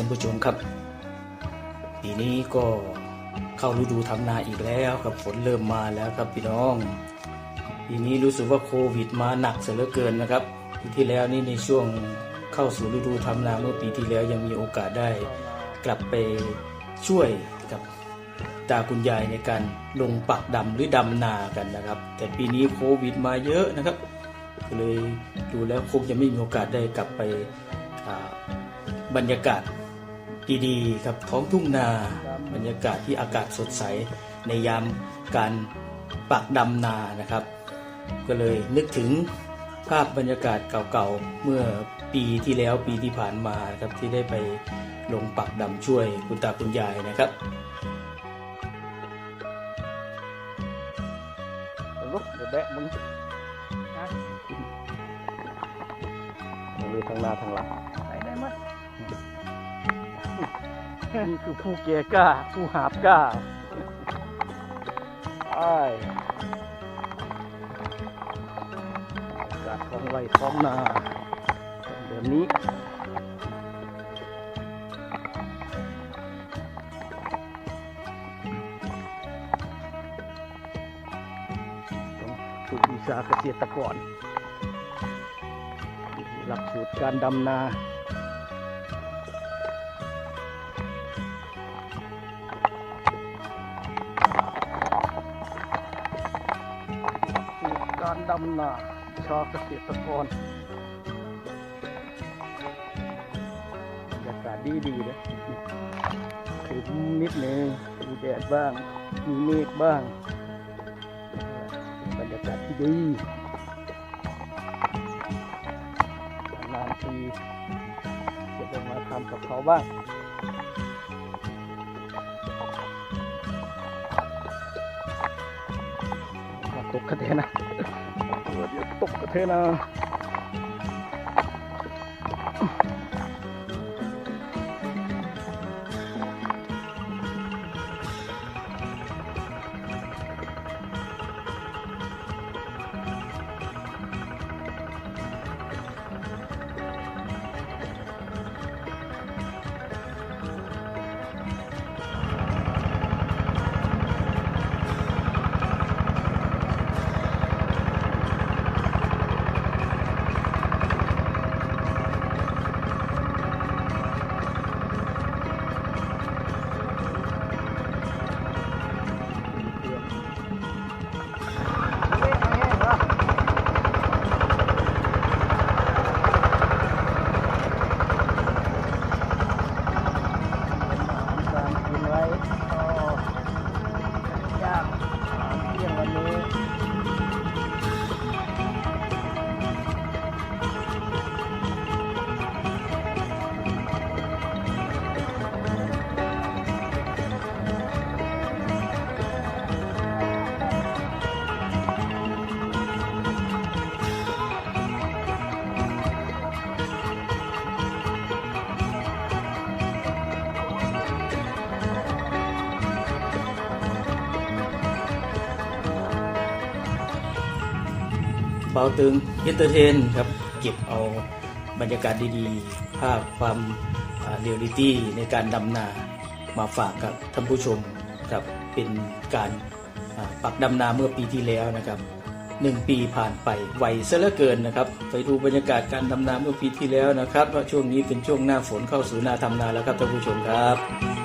ท่านผู้ชมครับ ปีนี้ก็เข้าฤดูทำนาอีกแล้วครับฝนเริ่มมาแล้วครับพี่น้อง ปีนี้รู้สึกว่าโควิดมาหนักเสียเหลือเกินนะครับปีที่แล้วนี่ในช่วงเข้าสู่ฤดูทำนาเมื่อปีที่แล้วยังมีโอกาสได้กลับไปช่วยกับตาคุณยายในการลงปักดำหรือดำนากันนะครับ แต่ปีนี้โควิดมาเยอะนะครับก็เลยดูแล้วคงจะไม่มีโอกาสได้กลับไปบรรยากาศ ดีๆครับท้องทุ่งนาบรรยากาศที่อากาศสดใสในยามการปักดำนานะครับ ก็เลยนึกถึงภาพบรรยากาศเก่าๆ เมื่อปีที่แล้วปีที่ผ่านมาครับที่ได้ไปลงปักดำช่วยคุณตาคุณยายนะครับลุกเดี๋ยวแบะมึงนะมือทางหน้าทางหลังไปได้ไหม นี่คือผู้เกียกล้า ผู้หาบกล้าไอ้อกาศท้องไรท้องนาเดือนนี้ฝึกวิชาเกษตรกรหลักสูตรการดำนา ดำนาชาเกษตรกรบรรยากาศดีดีๆเลยถึงนิดหนึ่งมีแดดบ้าง มีเมฆบ้าง บรรยากาศที่ดีนานทีจะได้มาทำกับเขาบ้างมาตกกระเทนะ เดี๋ยวตก เบาตึงเอนเตอร์เทนครับเก็บเอาบรรยากาศดีๆ ภาพความเรียลลิตี้ในการดำนามาฝากกับท่านผู้ชมครับเป็นการปักดำนาเมื่อปีที่แล้วนะครับหนึ่งปีผ่านไปไวซะเหลือเกินนะครับ ไปดูบรรยากาศการดำนาเมื่อปีที่แล้วนะครับว่าช่วงนี้เป็นช่วงหน้าฝนเข้าสู่หน้าทำนาแล้วครับท่านผู้ชมครับ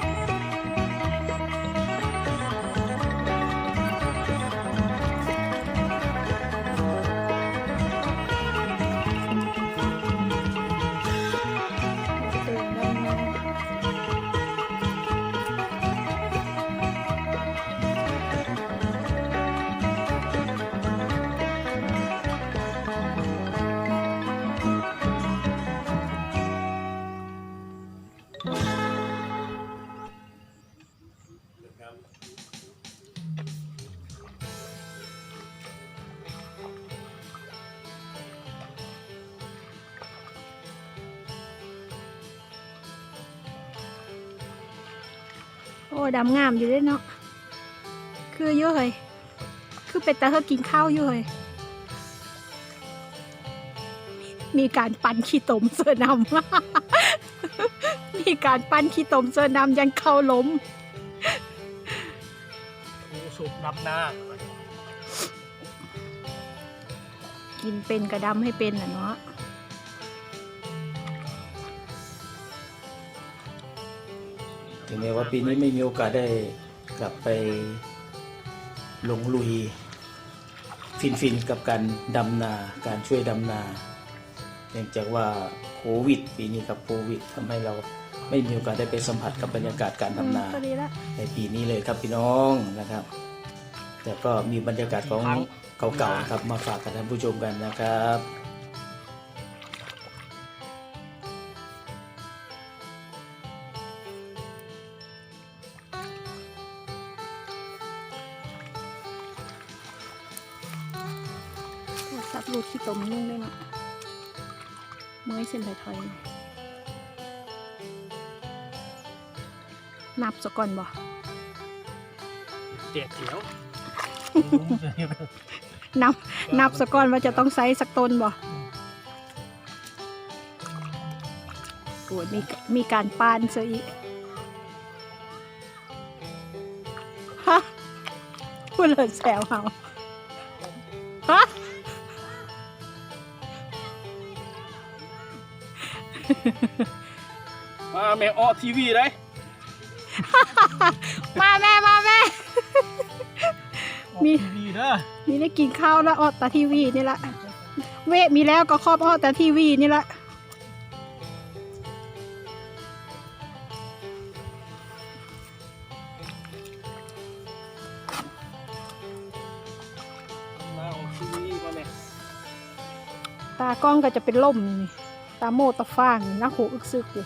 โอ้ดำงามอยู่ด้วยเนาะ คือเยอะเลย คือเป็นตาเธอกินข้าวอยู่เลย มีการปั่นขี้ตมเสือนำ ธีการปั้นขี้ตมเสื้อดำยันเข้าล้มครูสูบดำนากินเป็นกระดำให้เป็นอะเนาะถึงแม้ว่าปีนี้ไม่มีโอกาสได้กลับไปลงลุย ฟินฟินๆกับการดำนาการช่วยดำนา เนื่องจากว่าโควิด ปีนี้กับโควิดทำให้เรา ไม่มีโอกาสได้ไปสัมผัสกับบรรยากาศการดำนาก็ดีละในปีนี้เลยครับพี่น้องนะครับ แต่ก็มีบรรยากาศของเก่าๆครับมาฝากกับท่านผู้ชมกันนะครับ นับซะก่อนบ่เจ็ดเขียวนับนับซะก่อนว่าจะต้องไซส์สักต้นบ่โอ้ยมีมีการปานซะอีกฮะพูดเลยแซวเฮาฮะมาแม่ออทีวีได้ มาแม่มาแม่ มี ทีวีเด้อมีได้กินข้าวแล้วออดตาทีวีนี่ละเวทมีแล้วก็ครอบออดตาทีวีนี่ละมาออกทีวีมาแม่ตากล้องก็จะเป็นล่มนี่ตาโมตาฟางนี่นักหูอึกซึกอยู่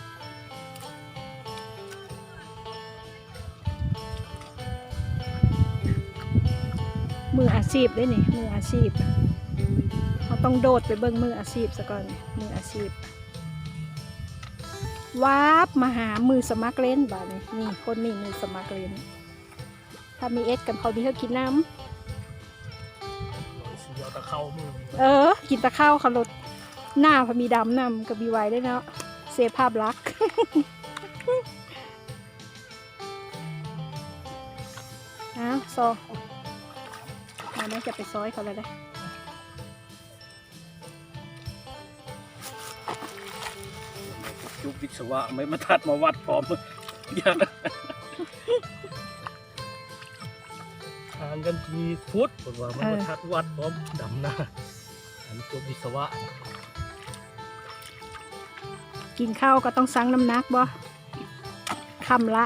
มืออาชีพได้นี่ มืออาชีพเขาต้องโดดไปเบิ่งมืออาชีพซะก่อนมืออาชีพวาบมาหามือสมัครเล่นบ่านี่นี่คนนี้มือสมัครเล่น ถ้ามีเอสกันพอดีเขากินน้ำสีเอาตะเข้ามือเออ กินแตะข้าวขลดหน้าพอมีดำนำกับบีไว้ได้วยเนาะเซฟภาพลักษณ์อ้าวซอ มาแม่จะไปซอยเขาเลยได้ยุควิศวะไม่มาทัดมาวัดพร้อมอย่างห่างกันกี่ฟุตผมว่ามันมาทัดวัดพร้อมดำนาอันนี้จบวิศวะกินข้าวก็ต้องสั่งน้ำหนักบ่คำละ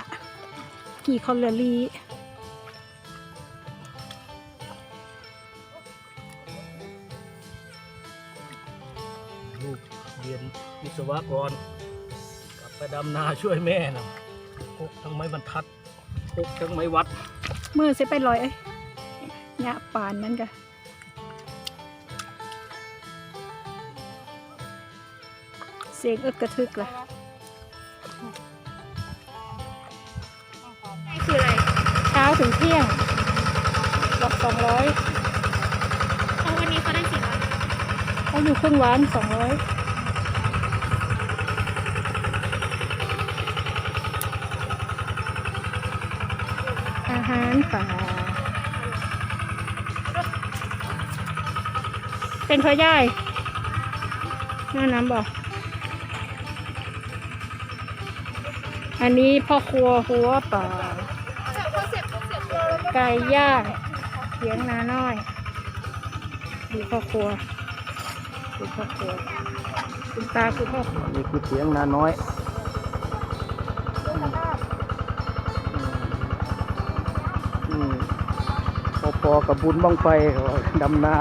กี่แคลอรี่ เรียนวิศวกรกลับไปดำนาช่วยแม่นะพกทั้งไม้บรรทัดพกทั้งไม้วัดมือเสไปลอยเอ้ยยะปานนั้นกะเสียงอึกกระทึกล่ะคืออะไรเช้าถึงเที่ยงบอกสองร้อยเพราะวันนี้เขาได้สี่ร้อยเขาอยู่ครึ่งวันสองร้อย หารป่า เป็นพ่อย่ายน้าน้ำบอกอันนี้พ่อครัวหัวป่า ไก่ย่างเสียงนาน้อย ดูพ่อครัวดูพ่อครัวคุณตาคือพ่อครัวนี่คือเสียงนาน้อย พอกับบุญบ้องไฟดำนา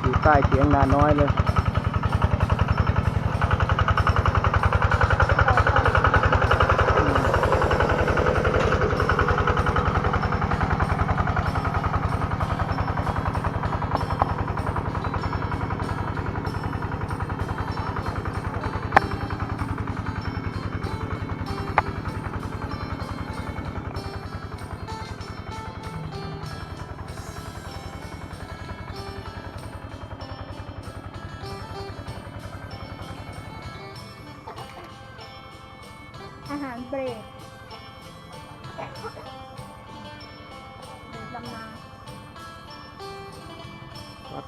อยู่ใต้เสียงนาน้อยเลย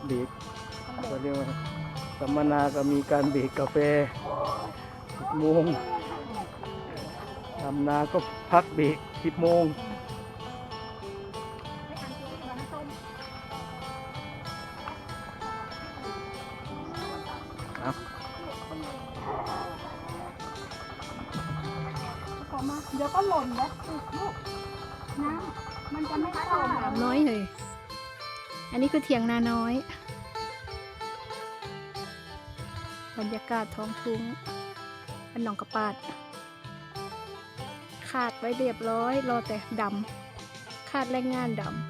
เบรกต้องเบรก็กเรียกว่าสัมมนาก็มีการเบรกกาแฟสิบโมงดำนาก็พักเบรกสิบโมง คือเถียงนาน้อย บรรยากาศท้องทุ่งอันหนองกระปาด ขาดไว้เรียบร้อย รอแต่ดำ ขาดแรงงานดำ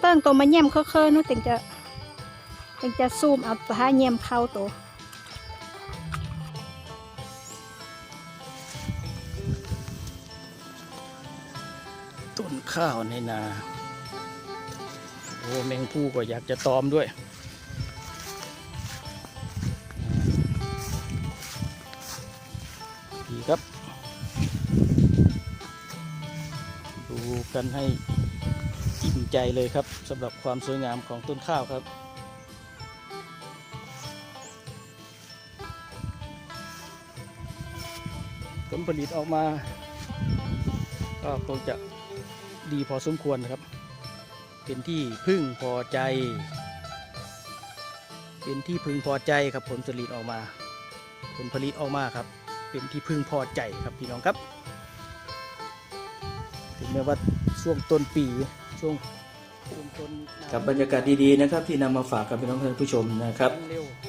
เติ้งเติ้งตัวมาเยี่ยมเคอะๆนู้นถึงจะถึงจะซูมเอาผ้าเยี่ยมเข้าตัวต้นข้าวในนา โอ้แมงผู้ก็อยากจะตอมด้วยดีครับ ดูกันให้ ใจเลยครับสำหรับความสวยงามของต้นข้าวครับ ผลผลิตออกมา ก็คงจะดีพอสมควรนะครับ เป็นที่พึ่งพอใจ เป็นที่พึงพอใจครับผลผลิตออกมา ผลผลิตออกมาครับ เป็นที่พึงพอใจครับพี่น้องครับ ถึงแม้ว่าช่วงต้นปีช่วง ช่วงต้นกับบรรยากาศดีๆนะครับที่นำมาฝากกับพี่น้องท่านผู้ชมนะครับ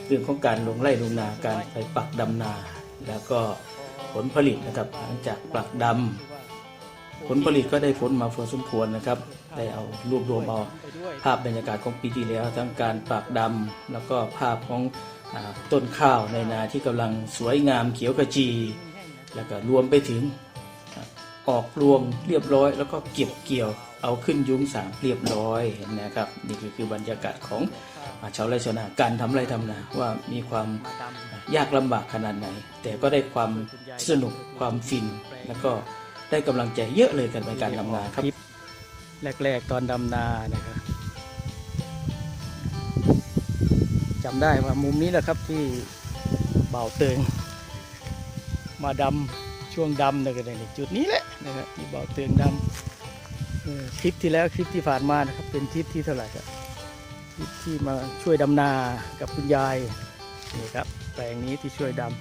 เรื่องของการลงไร่ลงนาการไปปักดำนา แล้วก็ผลผลิตนะครับหลังจากปักดำผลผลิตก็ได้ผลมาพอสมควรนะครับ ได้เอารวบรวมเอาภาพบรรยากาศของปีที่แล้ว ทั้งการปากดำแล้วก็ภาพของอาต้นข้าวในนาที่กำลังสวยงามเขียวขจี แล้วก็รวมไปถึงอออกรวงเรียบร้อย แล้วก็เก็บเกี่ยว เอาขึ้นยุ้งสางเรียบร้อยเห็นนะครับ นี่คือคือบรรยากาศของอ่าชาวไร่ชาวนาการทำไร่ทำนาว่ามีความยากลำบากขนาดไหน แต่ก็ได้ความสนุกความฟิน แล้วก็ได้กำลังใจเยอะเลยกันในการทำนาครับแรก ๆ ตอนดำนานะครับจำได้ว่ามุมนี้แหละครับที่เบาเติงมาดำช่วงดำนะครับในจุดนี้แหละนะครับที่เบาเติงดำเออ คลิปที่แล้วคลิปที่ผ่านมานะครับ เป็นคลิปที่เท่าไหร่ครับคลิปที่มาช่วยดำนากับคุณยายนี่ครับแปลงนี้ที่ช่วยดำ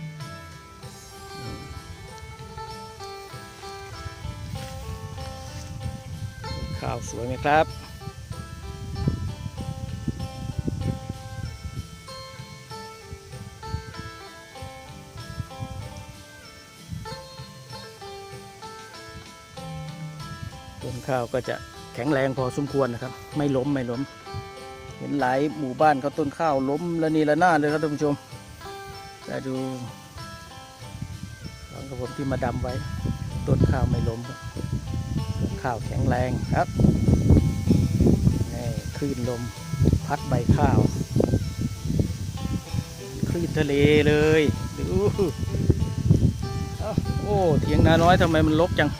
ข้าวสวยไหมครับ ข้าวก็จะแข็งแรงพอสมควรนะครับ ไม่ล้มไม่ล้ม เห็นหลายหมู่บ้านเขาต้นข้าวล้มละนีละนาดเลยครับท่านผู้ชมแต่ดูของกระผมที่มาดำไว้ ต้นข้าวไม่ล้มต้นข้าวแข็งแรงครับนี่คลื่นลมพัดใบข้าวคลื่นทะเลเลยดูโอ้เถียงนาน้อยทำไมมันรกจัง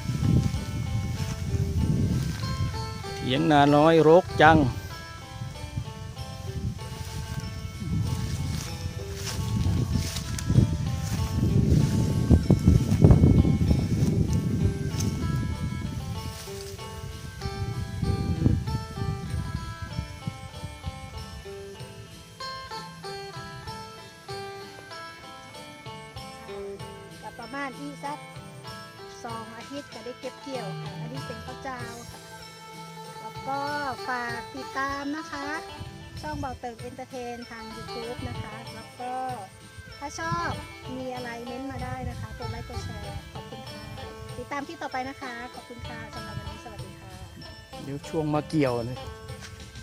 ถียงนาน้อยรกจัง กับประมาณอีสักสองอาทิตย์ก็ได้เก็บเกี่ยวค่ะ อันนี้เป็นข้าวเจ้าค่ะ ก็ฝากติดตามนะคะ ช่องเบาเติร์เอนเตอร์เทนทาง YouTube นะคะ แล้วก็ถ้าชอบมีอะไรเม้นต์มาได้นะคะกดไลค์กดแชร์ขอบคุณค่ะ ติดตามที่ต่อไปนะคะ ขอบคุณค่ะสำหรับวันนี้สวัสดีค่ะ เดี๋ยวช่วงมาเกี่ยวนะ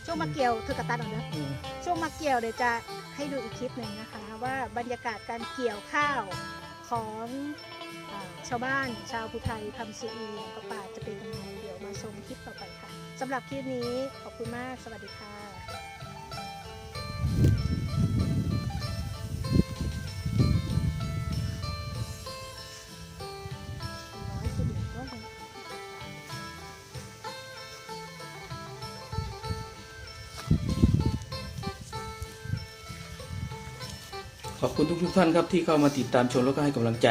ช่วงมาเกี่ยวเธอกระตันเอาเนอะอืมช่วงมาเกี่ยวเดี๋ยวจะให้ดูอีกคลิปหนึ่งนะคะ ว่าบรรยากาศการเกี่ยวข้าวของอา ชาวบ้าน ชาวภูไทยคำซีอีของกระป่าจะเป็นยังไงเดี๋ยวมาชมคลิปต่อไปค่ะสำหรับคลิปนี้ขอบคุณมาก สวัสดีค่ะขอบคุณทุกๆท่านครับที่เข้ามาติดตามชมแล้วก็ให้กำลังใจ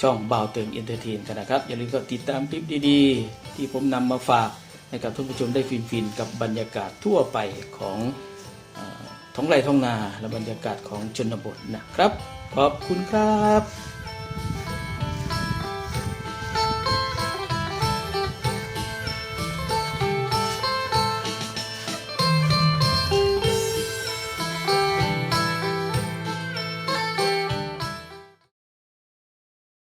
ช่องบ่าวเติงเอนเตอร์เทนกันนะครับ อย่าลืมกดติดตามคลิปดีๆ ที่ผมนำมาฝากให้กับท่านผู้ชมได้ฟินๆ กับบรรยากาศทั่วไปของอท้องไร่ท้องนาและบรรยากาศของชนบทนะครับ ขอบคุณครับ